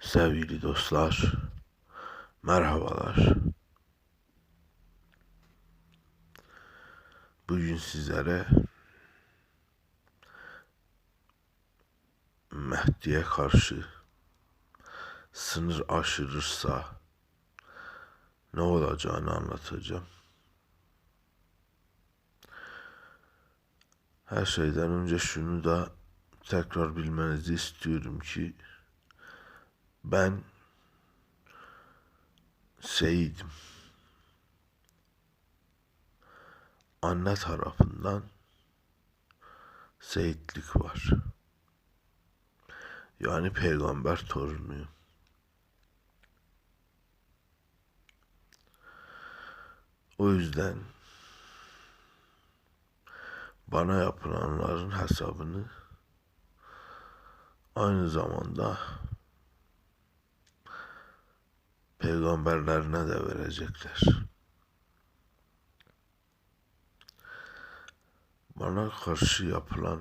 Sevgili dostlar, merhabalar. Bugün sizlere Mehdi'ye karşı sınır aşırırsa ne olacağını anlatacağım. Her şeyden önce şunu da tekrar bilmenizi istiyorum ki ben Seyit'im. Anne tarafından Seyitlik var. Yani peygamber torunuyum. O yüzden bana yapılanların hesabını aynı zamanda peygamberlerine de verecekler. Bana karşı yapılan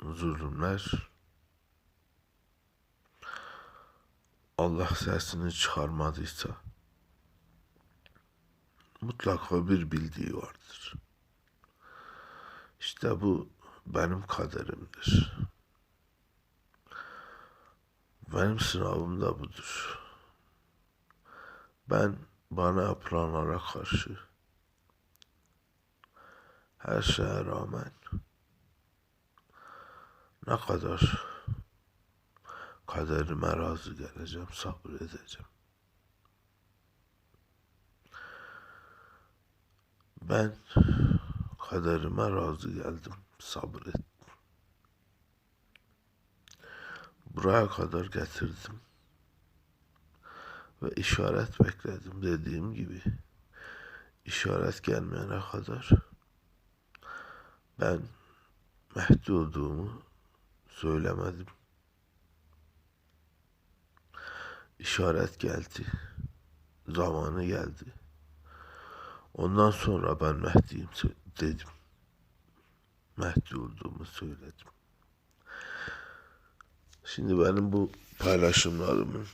zulümler Allah sesini çıkarmadıysa mutlaka bir bildiği vardır. İşte bu benim kaderimdir. Benim sınavım da budur. Ben bana yapılanlara karşı her şeye rağmen ne kadar kaderime razı geleceğim, sabredeceğim. Ben kaderime razı geldim, sabrettim. Buraya kadar getirdim ve işaret bekledim dediğim gibi işaret gelmeyene kadar ben Mehdi olduğumu söylemedim. İşaret geldi. Zamanı geldi. Ondan sonra ben Mehdi'yim dedim. Mehdi olduğumu söyledim. Şimdi benim bu paylaşımlarımın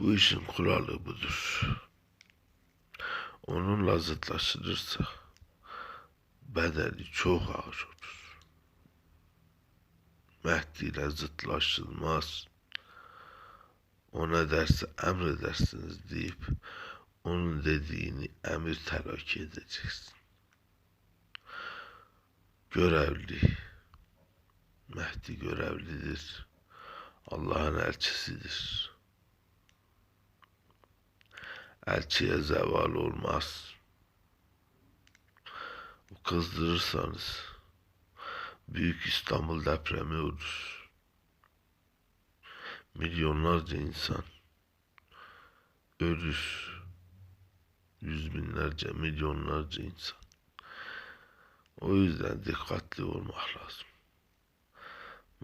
Bu işin kuralı budur. Onunla zıtlaşılırsa bedeli çok ağır olur. Mehdi ile zıtlaşılmaz. O ne derse emredersiniz deyip onun dediğini emir telakki edeceksin. Görevli. Mehdi görevlidir. Allah'ın elçisidir. Elçiye zeval olmaz. Kızdırırsanız Büyük İstanbul depremi olur. Milyonlarca insan ölür. Yüz binlerce, milyonlarca insan. O yüzden dikkatli olmak lazım.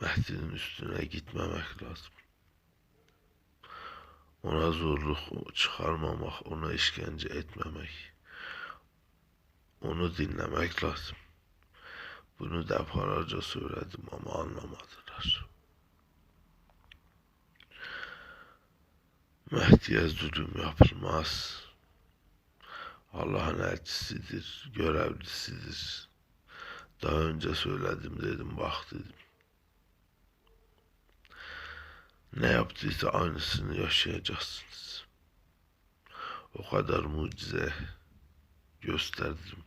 Mehdi'nin üstüne gitmemek lazım. Ona zorluk çıkarmamak, ona işkence etmemek. Onu dinlemek lazım. Bunu defalarca söyledim ama anlamadılar. Mehdi'ye zulüm yapılmaz. Allah'ın elçisidir, görevlisidir. Daha önce söyledim dedim, bak dedim. Ne yaptıysa aynısını yaşayacaksınız. O kadar mucize gösterdim.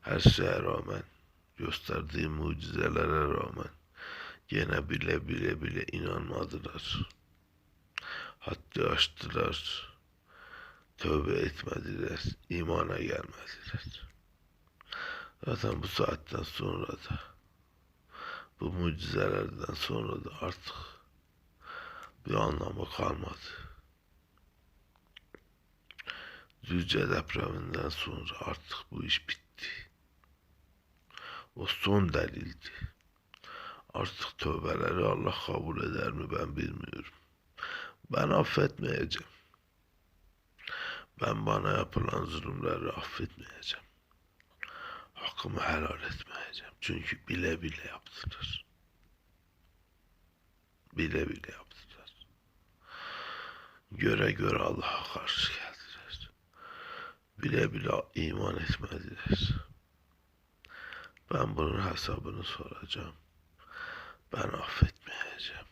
Her şeye rağmen, gösterdiğim mucizelere rağmen gene bile bile bile inanmadılar. Haddi aştılar. Tövbe etmediler. imana gelmediler. Zaten bu saatten sonra da bu mucizelerden sonra da artık bir anlamı kalmadı. Düzce depreminden sonra artık bu iş bitti. O son delildi. Artık tövbeleri Allah kabul eder mi ben bilmiyorum. Ben affetmeyeceğim. Ben bana yapılan zulümleri affetmeyeceğim. Hakkımı helal etmeyeceğim. Çünkü bile bile yaptılar. Bile bile yaptılar. Göre göre Allah'a karşı geldiler. Bile bile iman etmediler. Ben bunun hesabını soracağım. Ben affetmeyeceğim.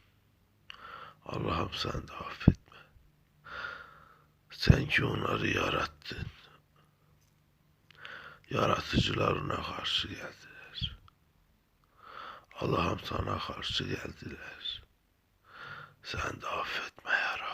Allah'ım sen de affetme. Sen ki onları yarattın. Yaratıcılarına karşı geldiler. Allah'ım sana karşı geldiler. Sen de affetme ya